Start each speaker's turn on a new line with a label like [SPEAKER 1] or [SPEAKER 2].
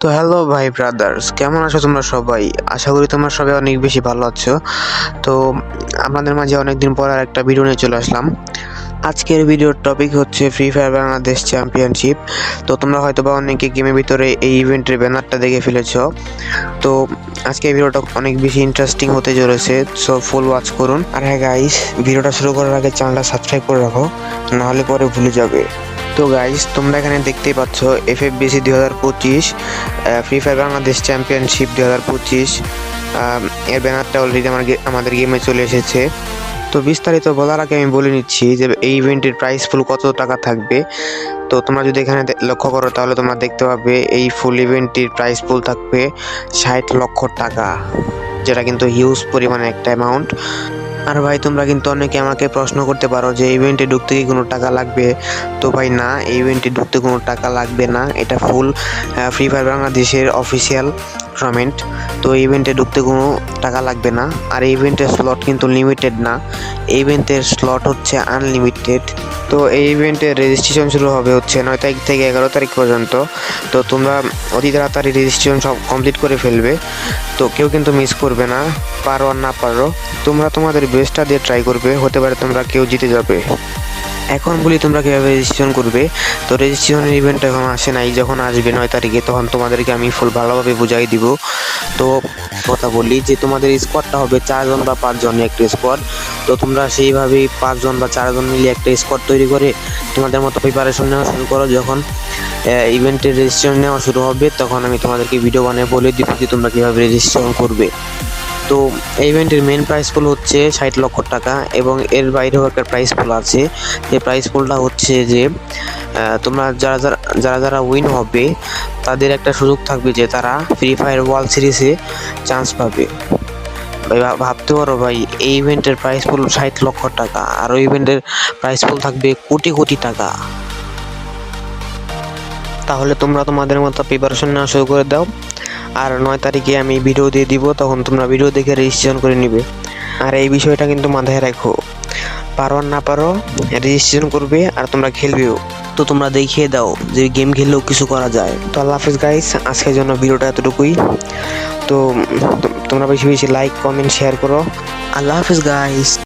[SPEAKER 1] তো হ্যালো ভাই ব্রাদার্স কেমন আছো তোমরা সবাই? আশা করি তোমরা সবাই অনেক বেশি ভালো আছো। তো আপনাদের মাঝে অনেকদিন পর আর একটা ভিডিও নিয়ে চলে আসলাম। আজকের ভিডিওর টপিক হচ্ছে ফ্রি ফায়ার বাংলাদেশ চ্যাম্পিয়নশিপ তো তোমরা হয়তো বা অনেকে গেমের ভিতরে এই ইভেন্টের ব্যানারটা দেখে ফেলেছ। তো আজকে ভিডিওটা অনেক বেশি ইন্টারেস্টিং হতে চলেছে সো ফুল ওয়াচ করুন। আর হ্যাঁ গাইস ভিডিওটা শুরু করার আগে চ্যানেলটা সাবস্ক্রাইব করে রাখো, নাহলে পরে ভুলে যাবে। তো গাইস তোমরা এখানে দেখতেই পাচ্ছ এফ এফ বিসি দুই হাজার পঁচিশ ফ্রি ফায়ার বাংলাদেশ চ্যাম্পিয়নশিপ দুই হাজার পঁচিশ এর ব্যানারটা অলরেডি আমার আমাদের গেমে চলে এসেছে। তো বিস্তারিত বলার আগে আমি বলে নিচ্ছি যে, এই ইভেন্টের প্রাইস ফুল কত টাকা থাকবে? তো তোমরা যদি এখানে দে- লক্ষ্য করো, তাহলে তোমরা দেখতে পাবে, এই ফুল ইভেন্টটির প্রাইস ফুল থাকবে ষাট লক্ষ টাকা, যেটা কিন্তু হিউজ পরিমাণে একটা অ্যামাউন্ট আর ভাই, তোমরা কিন্তু অনেকে আমাকে প্রশ্ন করতে পারো যে ইভেন্টে ঢুকতে কি কোনো টাকা লাগবে? তো ভাই, না ইভেন্টে ঢুকতে কোনো টাকা লাগবে না। এটা ফুল ফ্রি ফায়ার বাংলাদেশের অফিসিয়াল টুর্নামেন্ট তো ইভেন্টে ঢুকতে কোনো টাকা লাগবে না। আর ইভেন্টের স্লট কিন্তু লিমিটেড না। ইভেন্টের স্লট হচ্ছে আনলিমিটেড তো এই ইভেন্টের রেজিস্ট্রেশন শুরু হবে হচ্ছে নয় তারিখ থেকে এগারো তারিখ পর্যন্ত। তো তোমরা অতি তাড়াতাড়ি রেজিস্ট্রেশন সব কমপ্লিট করে ফেলবে। তো কেউ কিন্তু মিস করবে না, পারো আর না পারো। তোমরা তোমাদের বেস্টটা দিয়ে ট্রাই করবে। হতে পারে তোমরা কেউ জিতে যাবে। এখন বলি তোমরা কীভাবে রেজিস্ট্রেশন করবে? তো রেজিস্ট্রেশনের ইভেন্ট এখন আসে নাই, যখন আসবে নয় তারিখে, তখন তোমাদেরকে আমি ফুল ভালোভাবে বুঝাই দিব। তো কথা বলি যে তোমাদের স্কোয়াডটা হবে চারজন বা পাঁচজন একটা স্কোয়াড তো তোমরা সেইভাবেই পাঁচজন বা চারজন মিলে একটা স্কোয়াড তৈরি করে তোমাদের মতো প্রিপারেশন নেওয়া শুরু করো। যখন ইভেন্টের রেজিস্ট্রেশন নেওয়া শুরু হবে, তখন আমি তোমাদেরকে ভিডিও বানিয়ে বলে দিব যে তোমরা কীভাবে রেজিস্ট্রেশন করবে। তো এই ইভেন্টের মেন প্রাইস পুল হচ্ছে ষাট লক্ষ টাকা এবং এর বাইরেও একটা প্রাইস পুল আছে। যে প্রাইস পুলটা হচ্ছে যে তোমরা যারা যারা যারা যারা উইন হবে, তাদের একটা সুযোগ থাকবে যে তারা ফ্রি ফায়ার ওয়ার্ল্ড সিরিজে চান্স পাবে। ভাবতে পারো ভাই, এই ইভেন্টের প্রাইস পুল ষাট লক্ষ টাকা, আর ওই ইভেন্টের প্রাইস পুল থাকবে কোটি কোটি টাকা। তাহলে তোমরা তোমাদের মতো প্রিপারেশন নেওয়া শুরু করে দাও। আর নয় তারিখে আমি ভিডিও দিয়ে দিব, তখন তোমরা ভিডিও দেখে রেজিস্ট্রেশন করে নিবে। আর এই বিষয়টা কিন্তু মাথায় রাখো। পারো আর না পারো রেজিস্ট্রেশন করবে আর তোমরা খেলবেও। তো তোমরা দেখিয়ে দাও যে গেম খেললেও কিছু করা যায়। তো আল্লাহ হাফিজ গাইস আজকের জন্য ভিডিওটা এতটুকুই। তো তোমরা বেশি বেশি লাইক কমেন্ট শেয়ার করো। আল্লাহ হাফিজ গাইস